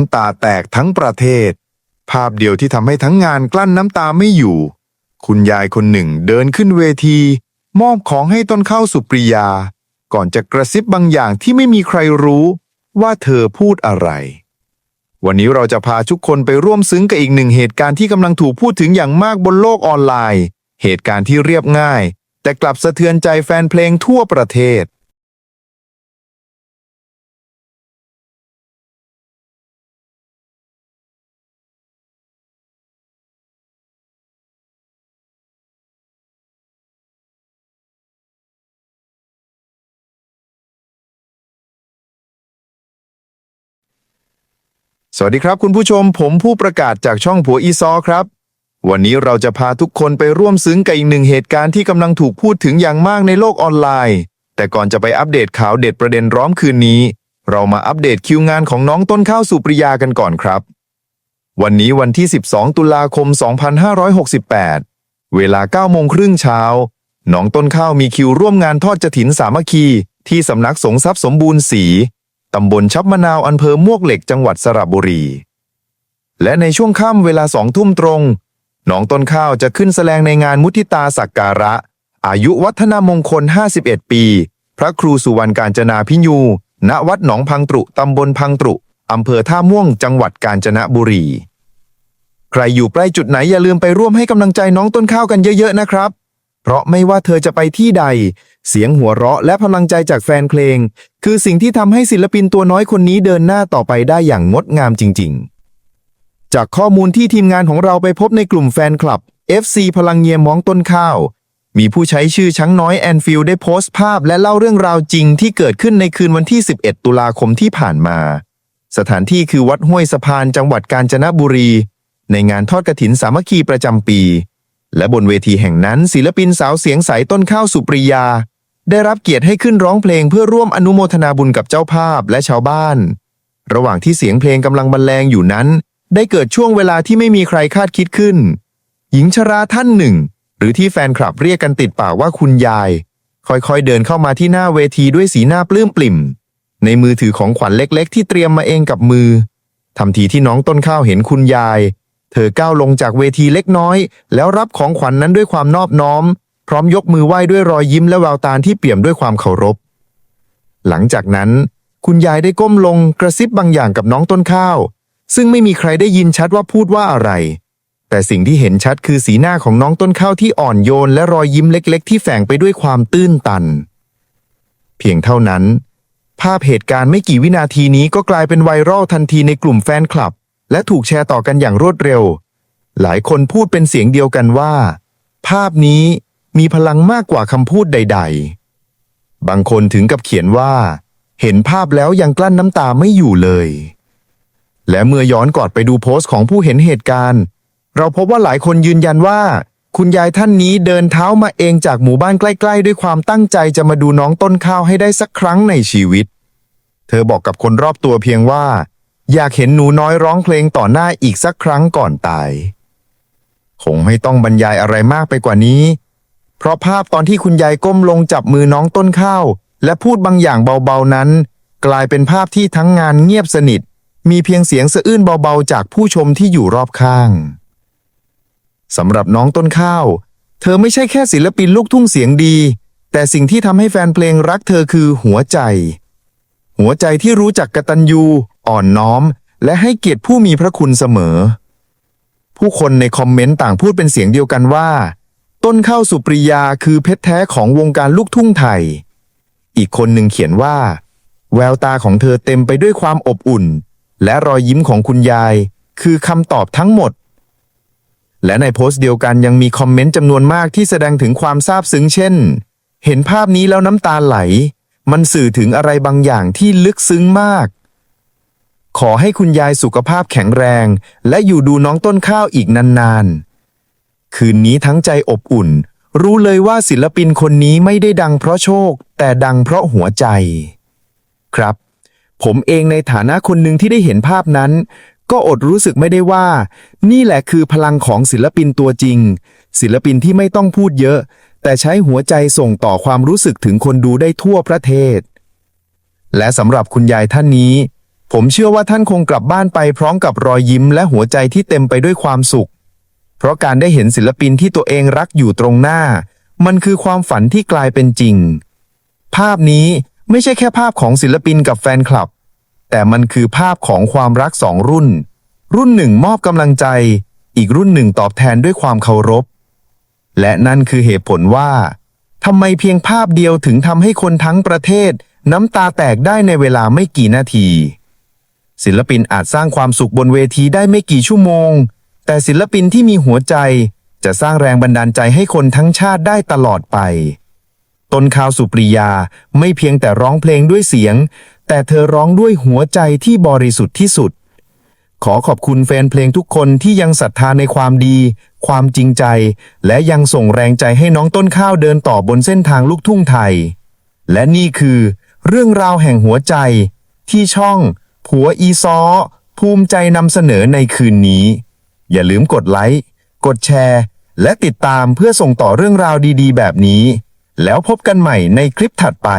น้ำตาแตกทั้งประเทศ ภาพเดียวที่ทำให้ทั้งงานกลั้นน้ำตาไม่อยู่ คุณยายคนหนึ่งเดินขึ้นเวที มอบของให้ต้นข้าวสุปริยา ก่อนจะกระซิบบางอย่างที่ไม่มีใครรู้ ว่าเธอพูดอะไร วันนี้เราจะพาทุกคนไปร่วมซึ้งกับอีกหนึ่งเหตุการณ์ที่กำลังถูกพูดถึงอย่างมากบนโลกออนไลน์ เหตุการณ์ที่เรียบง่าย แต่กลับสะเทือนใจแฟนเพลงทั่วประเทศ สวัสดีครับคุณผู้ชมผมผู้ประกาศจากช่องผัวอีซอครับ วันนี้เราจะพาทุกคนไปร่วมซึ้งกับอีกหนึ่งเหตุการณ์ที่กำลังถูกพูดถึงอย่างมากในโลกออนไลน์ แต่ก่อนจะไปอัปเดตข่าวเด็ดประเด็นร้อมคืนนี้ เรามาอัปเดตคิวงานของน้องต้นข้าวสุปริยากันก่อนครับ วันนี้วันที่ 12 ตุลาคม 2568 เวลา9โมงครึ่งเช้าน้องต้นข้าวมีคิวร่วมงานทอดกฐินสามัคคี ที่สำนักสงฆ์ทรัพย์สมบูรณ์ศรี ตำบลชับมะนาวอำเภอมวกเหล็กจังหวัดสระบุรี และในช่วงค่ำเวลาสองทุ่มตรงน้องต้นข้าวจะขึ้นแสดงในงานมุทิตาสักการะ อายุวัฒนมงคล 51 ปี พระครูสุวรรณการจนาพิญู ณวัดหนองพังตรุตำบลพังตรุอำเภอท่าม่วงจังหวัดกาญจนบุรี ใครอยู่ใกล้จุดไหนอย่าลืมไปร่วมให้กำลังใจน้องต้นข้าวกันเยอะๆนะครับ เพราะไม่ว่าเธอจะไปที่ใด เสียงหัวเราะและพลังใจจากแฟนเพลง คือสิ่งที่ทำให้ศิลปินตัวน้อยคนนี้เดินหน้าต่อไปได้อย่างงดงามจริง ๆ จากข้อมูลที่ทีมงานของเราไปพบในกลุ่มแฟนคลับ FC พลังเงียมมองต้นข้าว มีผู้ใช้ชื่อช้างน้อยแอนฟิลได้โพสต์ภาพและเล่าเรื่องราวจริงที่เกิดขึ้นในคืนวันที่ 11 ตุลาคมที่ผ่านมา สถานที่คือวัดห้วยสะพานจังหวัดกาญจนบุรี ในงานทอดกฐินสามัคคีประจำปี และบนเวทีแห่งนั้นศิลปินสาวเสียงใสต้นข้าวสุปริยา ได้รับเกียรติให้ขึ้นร้องเพลงเพื่อร่วมอนุโมทนาบุญกับเจ้าภาพและชาวบ้าน ระหว่างที่เสียงเพลงกำลังบรรเลงอยู่นั้น ได้เกิดช่วงเวลาที่ไม่มีใครคาดคิดขึ้น หญิงชราท่านหนึ่ง หรือที่แฟนคลับเรียกกันติดปากว่าคุณยาย ค่อยๆเดินเข้ามาที่หน้าเวทีด้วยสีหน้าปลื้มปลิ่ม ในมือถือของขวัญเล็ก ๆ ที่เตรียมมาเองกับมือทำทีที่น้องต้นข้าวเห็นคุณยาย เธอก้าวลงจากเวทีเล็กน้อย แล้วรับของขวัญนนั้นด้วยความนอบน้อม พร้อมยกมือไหว้ด้วยรอยยิ้มและแววตาที่เปี่ยมด้วยความเคารพ หลังจากนั้น คุณยายได้ก้มลงกระซิบบางอย่างกับน้องต้นข้าว ซึ่งไม่มีใครได้ยินชัดว่าพูดว่าอะไร แต่สิ่งที่เห็นชัดคือสีหน้าของน้องต้นข้าวที่อ่อนโยน และรอยยิ้มเล็ก ๆ ที่แฝงไปด้วยความตื้นตัน เพียงเท่านั้น ภาพเหตุการณ์ไม่กี่วินาทีนี้ก็กลายเป็นไวรัลทันทีในกลุ่มแฟนคลับ และถูกแชร์ต่อกันอย่างรวดเร็ว หลายคนพูดเป็นเสียงเดียวกันว่า ภาพนี้มีพลังมากกว่าคำพูดใด ๆ บางคนถึงกับเขียนว่า เห็นภาพแล้วยังกลั้นน้ำตาไม่อยู่เลย และเมื่อย้อนกอดไปดูโพสต์ของผู้เห็นเหตุการณ์ เราพบว่าหลายคนยืนยันว่า คุณยายท่านนี้เดินเท้ามาเองจากหมู่บ้านใกล้ ๆ ด้วยความตั้งใจจะมาดูน้องต้นข้าวให้ได้สักครั้งในชีวิต เธอบอกกับคนรอบตัวเพียงว่า อยากเห็นหนูน้อยร้องเพลงต่อหน้าอีกสักครั้งก่อนตาย คงไม่ต้องบรรยายอะไรมากไปกว่านี้ เพราะภาพตอนที่คุณยายก้มลงจับมือน้องต้นข้าว และพูดบางอย่างเบาๆนั้น กลายเป็นภาพที่ทั้งงานเงียบสนิท มีเพียงเสียงสะอื้นเบาๆ จากผู้ชมที่อยู่รอบข้างสำหรับน้องต้นข้าว เธอไม่ใช่แค่ศิลปินลูกทุ่งเสียงดี แต่สิ่งที่ทำให้แฟนเพลงรักเธอคือหัวใจ หัวใจที่รู้จักกตัญญู อ่อนน้อม และให้เกียรติผู้มีพระคุณเสมอ ผู้คนในคอมเมนต์ต่างพูดเป็นเสียงเดียวกันว่า ต้นข้าวสุปริยาคือเพชรแท้ของวงการลูกทุ่งไทย อีกคนหนึ่งเขียนว่า แววตาของเธอเต็มไปด้วยความอบอุ่น และรอยยิ้มของคุณยาย คือคำตอบทั้งหมด และในโพสต์เดียวกันยังมีคอมเมนต์จำนวนมากที่แสดงถึงความซาบซึ้งเช่น เห็นภาพนี้แล้วน้ำตาไหลมันสื่อถึงอะไรบางอย่างที่ลึกซึ้งมาก ขอให้คุณยายสุขภาพแข็งแรง และอยู่ดูน้องต้นข้าวอีกนานๆ คืนนี้ทั้งใจอบอุ่น รู้เลยว่าศิลปินคนนี้ไม่ได้ดังเพราะโชค แต่ดังเพราะหัวใจ ครับ ผมเองในฐานะคนหนึ่งที่ได้เห็นภาพนั้น ก็อดรู้สึกไม่ได้ว่า นี่แหละคือพลังของศิลปินตัวจริง ศิลปินที่ไม่ต้องพูดเยอะ แต่ใช้หัวใจส่งต่อความรู้สึกถึงคนดูได้ทั่วประเทศ และสำหรับคุณยายท่านนี้ ผมเชื่อว่าท่านคงกลับบ้านไปพร้อมกับรอยยิ้มและหัวใจที่เต็มไปด้วยความสุข เพราะการได้เห็นศิลปินที่ตัวเองรักอยู่ตรงหน้า มันคือความฝันที่กลายเป็นจริง ภาพนี้ไม่ใช่แค่ภาพของศิลปินกับแฟนคลับ แต่มันคือภาพของความรักสองรุ่น รุ่นหนึ่งมอบกำลังใจ อีกรุ่นหนึ่งตอบแทนด้วยความเคารพ และนั่นคือเหตุผลว่าทำไมเพียงภาพเดียวถึงทำให้คนทั้งประเทศ น้ำตาแตกได้ในเวลาไม่กี่นาที ศิลปินอาจสร้างความสุขบนเวทีได้ไม่กี่ชั่วโมง แต่ศิลปินที่มีหัวใจ จะสร้างแรงบันดาลใจให้คนทั้งชาติได้ตลอดไปต้นข้าวสุปริยาไม่เพียงแต่ร้องเพลงด้วยเสียง แต่เธอร้องด้วยหัวใจที่บริสุทธิ์ที่สุด ขอขอบคุณแฟนเพลงทุกคนที่ยังศรัทธาในความดี ความจริงใจ และยังส่งแรงใจให้น้องต้นข้าวเดินต่อบนเส้นทางลูกทุ่งไทย และนี่คือ เรื่องราวแห่งหัวใจที่ช่อง ผัวอีซอ ภูมิใจนำเสนอในคืนนี้ อย่าลืมกดไลค์ กดแชร์ และติดตามเพื่อส่งต่อเรื่องราวดีๆ แบบนี้ แล้วพบกันใหม่ในคลิปถัดไป